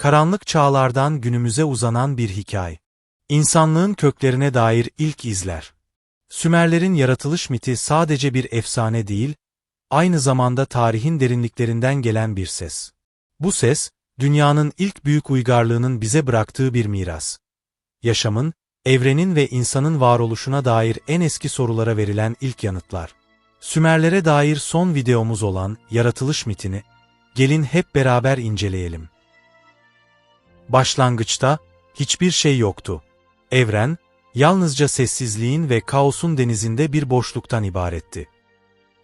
karanlık çağlardan günümüze uzanan bir hikaye. İnsanlığın köklerine dair ilk izler. Sümerlerin yaratılış miti sadece bir efsane değil, aynı zamanda tarihin derinliklerinden gelen bir ses. Bu ses, dünyanın ilk büyük uygarlığının bize bıraktığı bir miras. Yaşamın, evrenin ve insanın varoluşuna dair en eski sorulara verilen ilk yanıtlar. Sümerlere dair son videomuz olan yaratılış mitini, gelin hep beraber inceleyelim. Başlangıçta, hiçbir şey yoktu. Evren, yalnızca sessizliğin ve kaosun denizinde bir boşluktan ibaretti.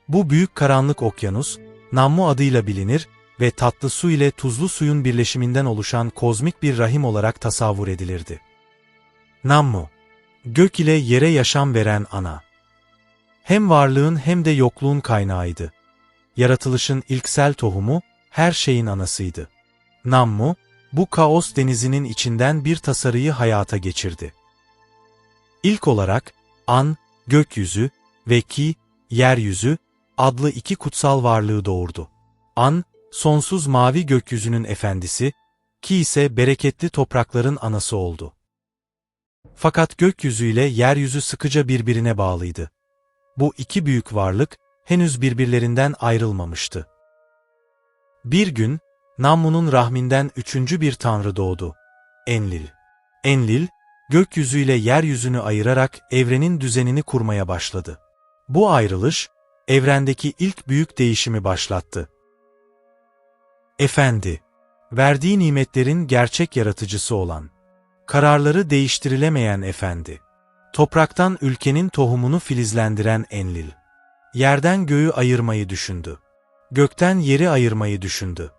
Bu büyük karanlık okyanus, Nammu adıyla bilinir ve tatlı su ile tuzlu suyun birleşiminden oluşan kozmik bir rahim olarak tasavvur edilirdi. Nammu, gök ile yere yaşam veren ana. Hem varlığın hem de yokluğun kaynağıydı. Yaratılışın ilksel tohumu, her şeyin anasıydı. Nammu, bu kaos denizinin içinden bir tasarıyı hayata geçirdi. İlk olarak, An, gökyüzü ve Ki, yeryüzü, adlı iki kutsal varlığı doğurdu. An, sonsuz mavi gökyüzünün efendisi, Ki ise bereketli toprakların anası oldu. Fakat gökyüzü ile yeryüzü sıkıca birbirine bağlıydı. Bu iki büyük varlık, henüz birbirlerinden ayrılmamıştı. Bir gün, Nammu'nun rahminden üçüncü bir tanrı doğdu. Enlil. Enlil, gökyüzüyle yeryüzünü ayırarak evrenin düzenini kurmaya başladı. Bu ayrılış, evrendeki ilk büyük değişimi başlattı. Efendi, verdiği nimetlerin gerçek yaratıcısı olan, kararları değiştirilemeyen efendi, topraktan ülkenin tohumunu filizlendiren Enlil, yerden göğü ayırmayı düşündü. Gökten yeri ayırmayı düşündü.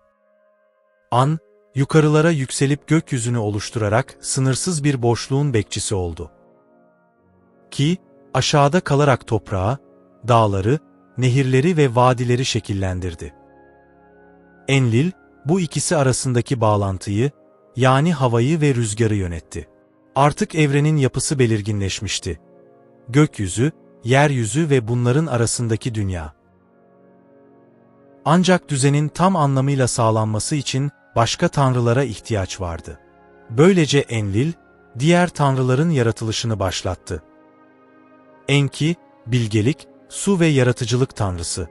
An, yukarılara yükselip gökyüzünü oluşturarak sınırsız bir boşluğun bekçisi oldu. Ki, aşağıda kalarak toprağı, dağları, nehirleri ve vadileri şekillendirdi. Enlil, bu ikisi arasındaki bağlantıyı, yani havayı ve rüzgarı yönetti. Artık evrenin yapısı belirginleşmişti. Gökyüzü, yeryüzü ve bunların arasındaki dünya. Ancak düzenin tam anlamıyla sağlanması için başka tanrılara ihtiyaç vardı. Böylece Enlil, diğer tanrıların yaratılışını başlattı. Enki, bilgelik, su ve yaratıcılık tanrısı.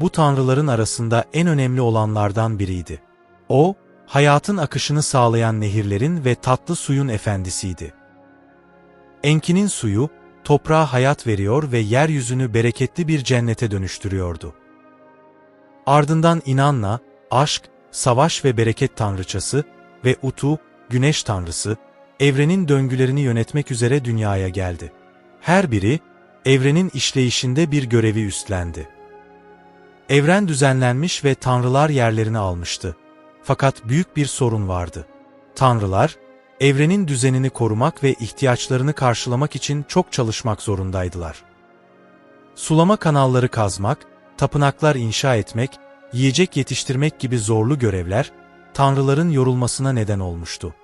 Bu tanrıların arasında en önemli olanlardan biriydi. O, hayatın akışını sağlayan nehirlerin ve tatlı suyun efendisiydi. Enki'nin suyu, toprağa hayat veriyor ve yeryüzünü bereketli bir cennete dönüştürüyordu. Ardından inanla, aşk, savaş ve bereket tanrıçası ve Utu, güneş tanrısı, evrenin döngülerini yönetmek üzere dünyaya geldi. Her biri, evrenin işleyişinde bir görevi üstlendi. Evren düzenlenmiş ve tanrılar yerlerini almıştı. Fakat büyük bir sorun vardı. Tanrılar, evrenin düzenini korumak ve ihtiyaçlarını karşılamak için çok çalışmak zorundaydılar. Sulama kanalları kazmak, tapınaklar inşa etmek, yiyecek yetiştirmek gibi zorlu görevler, tanrıların yorulmasına neden olmuştu.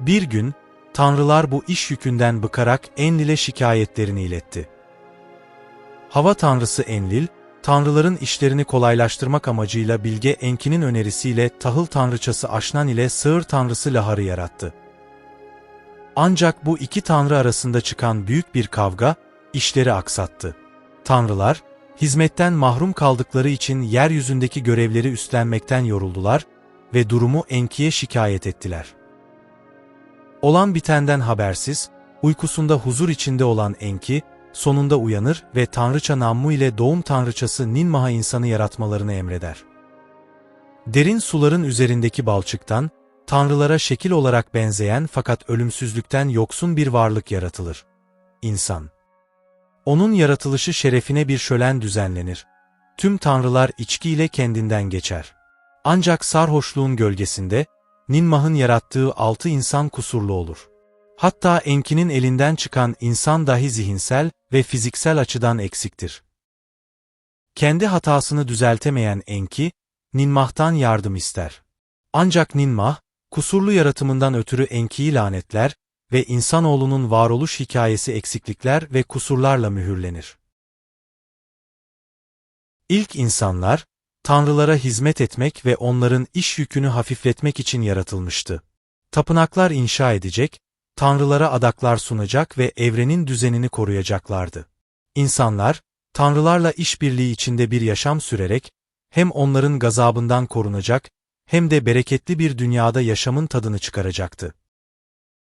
Bir gün, tanrılar bu iş yükünden bıkarak Enlil'e şikayetlerini iletti. Hava tanrısı Enlil, tanrıların işlerini kolaylaştırmak amacıyla Bilge Enki'nin önerisiyle tahıl tanrıçası Aşnan ile sığır tanrısı Lahar'ı yarattı. Ancak bu iki tanrı arasında çıkan büyük bir kavga, işleri aksattı. Tanrılar, hizmetten mahrum kaldıkları için yeryüzündeki görevleri üstlenmekten yoruldular ve durumu Enki'ye şikayet ettiler. Olan bitenden habersiz, uykusunda huzur içinde olan Enki, sonunda uyanır ve Tanrıça Nammu ile doğum tanrıçası Ninmah'a insanı yaratmalarını emreder. Derin suların üzerindeki balçıktan, tanrılara şekil olarak benzeyen fakat ölümsüzlükten yoksun bir varlık yaratılır. İnsan. Onun yaratılışı şerefine bir şölen düzenlenir. Tüm tanrılar içkiyle kendinden geçer. Ancak sarhoşluğun gölgesinde, Ninmah'ın yarattığı altı insan kusurlu olur. Hatta Enki'nin elinden çıkan insan dahi zihinsel ve fiziksel açıdan eksiktir. Kendi hatasını düzeltemeyen Enki, Ninmah'tan yardım ister. Ancak Ninmah, kusurlu yaratımından ötürü Enki'yi lanetler ve insanoğlunun varoluş hikayesi eksiklikler ve kusurlarla mühürlenir. İlk insanlar, tanrılara hizmet etmek ve onların iş yükünü hafifletmek için yaratılmıştı. tapınaklar inşa edecek, tanrılara adaklar sunacak ve evrenin düzenini koruyacaklardı. İnsanlar, tanrılarla işbirliği içinde bir yaşam sürerek, hem onların gazabından korunacak, hem de bereketli bir dünyada yaşamın tadını çıkaracaktı.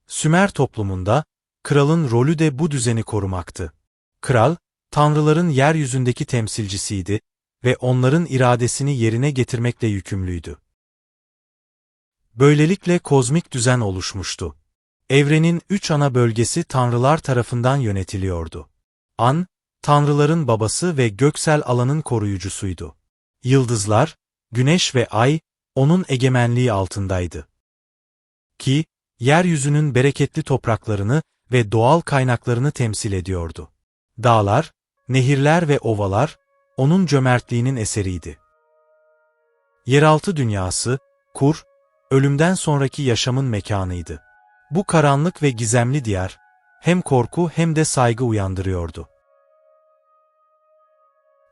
Sümer toplumunda, kralın rolü de bu düzeni korumaktı. Kral, tanrıların yeryüzündeki temsilcisiydi ve onların iradesini yerine getirmekle yükümlüydü. Böylelikle kozmik düzen oluşmuştu. Evrenin üç ana bölgesi tanrılar tarafından yönetiliyordu. An, tanrıların babası ve göksel alanın koruyucusuydu. Yıldızlar, güneş ve ay, onun egemenliği altındaydı. Ki, yeryüzünün bereketli topraklarını ve doğal kaynaklarını temsil ediyordu. Dağlar, nehirler ve ovalar, onun cömertliğinin eseriydi. Yeraltı dünyası, kur, ölümden sonraki yaşamın mekanıydı. Bu karanlık ve gizemli diyar, hem korku hem de saygı uyandırıyordu.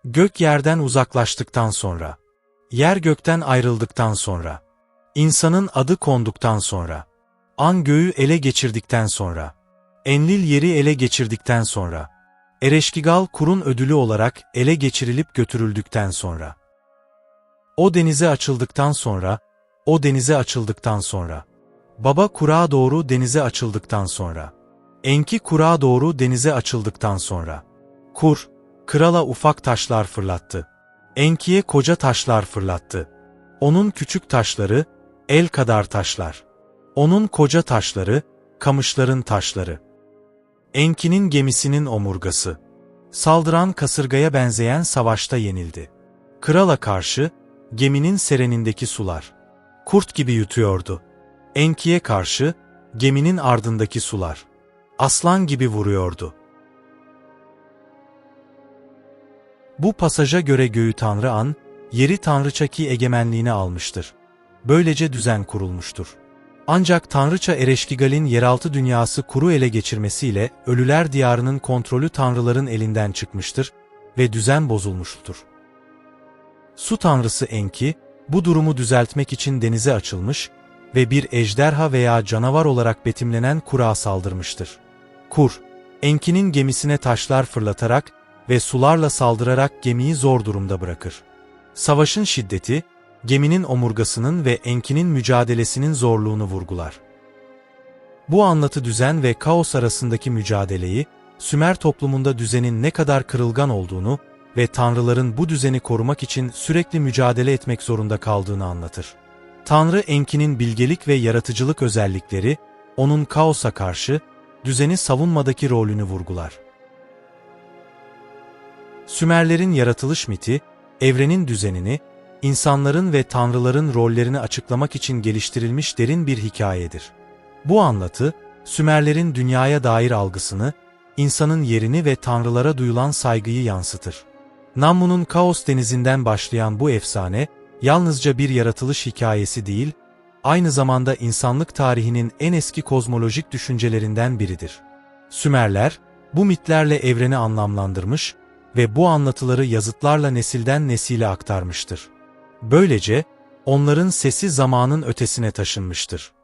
Gök yerden uzaklaştıktan sonra, yer gökten ayrıldıktan sonra, insanın adı konduktan sonra, an göğü ele geçirdikten sonra, Enlil yeri ele geçirdikten sonra, Ereşkigal kurun ödülü olarak ele geçirilip götürüldükten sonra, o denize açıldıktan sonra, o denize açıldıktan sonra, baba kurağa doğru denize açıldıktan sonra, enki kurağa doğru denize açıldıktan sonra, kur, krala ufak taşlar fırlattı. Enki'ye koca taşlar fırlattı. Onun küçük taşları, el kadar taşlar. Onun koca taşları, kamışların taşları. Enki'nin gemisinin omurgası. Saldıran kasırgaya benzeyen savaşta yenildi. Krala karşı, geminin serenindeki sular. Kurt gibi yutuyordu. Enki'ye karşı, geminin ardındaki sular. Aslan gibi vuruyordu. Bu pasaja göre göğü Tanrı An, yeri Tanrıçaki egemenliğine almıştır. Böylece düzen kurulmuştur. Ancak Tanrıça Ereşkigal'in yeraltı dünyası kuru ele geçirmesiyle ölüler diyarının kontrolü tanrıların elinden çıkmıştır ve düzen bozulmuştur. Su tanrısı Enki, bu durumu düzeltmek için denize açılmış ve bir ejderha veya canavar olarak betimlenen kura saldırmıştır. Kur, Enki'nin gemisine taşlar fırlatarak ve sularla saldırarak gemiyi zor durumda bırakır. Savaşın şiddeti, geminin omurgasının ve Enki'nin mücadelesinin zorluğunu vurgular. Bu anlatı düzen ve kaos arasındaki mücadeleyi, Sümer toplumunda düzenin ne kadar kırılgan olduğunu ve tanrıların bu düzeni korumak için sürekli mücadele etmek zorunda kaldığını anlatır. Tanrı Enki'nin bilgelik ve yaratıcılık özellikleri, onun kaosa karşı, düzeni savunmadaki rolünü vurgular. Sümerlerin yaratılış miti, evrenin düzenini, insanların ve tanrıların rollerini açıklamak için geliştirilmiş derin bir hikayedir. Bu anlatı, Sümerlerin dünyaya dair algısını, insanın yerini ve tanrılara duyulan saygıyı yansıtır. Nammu'nun Kaos denizinden başlayan bu efsane, yalnızca bir yaratılış hikayesi değil, aynı zamanda insanlık tarihinin en eski kozmolojik düşüncelerinden biridir. Sümerler, bu mitlerle evreni anlamlandırmış ve bu anlatıları yazıtlarla nesilden nesile aktarmıştır. Böylece, onların sesi zamanın ötesine taşınmıştır.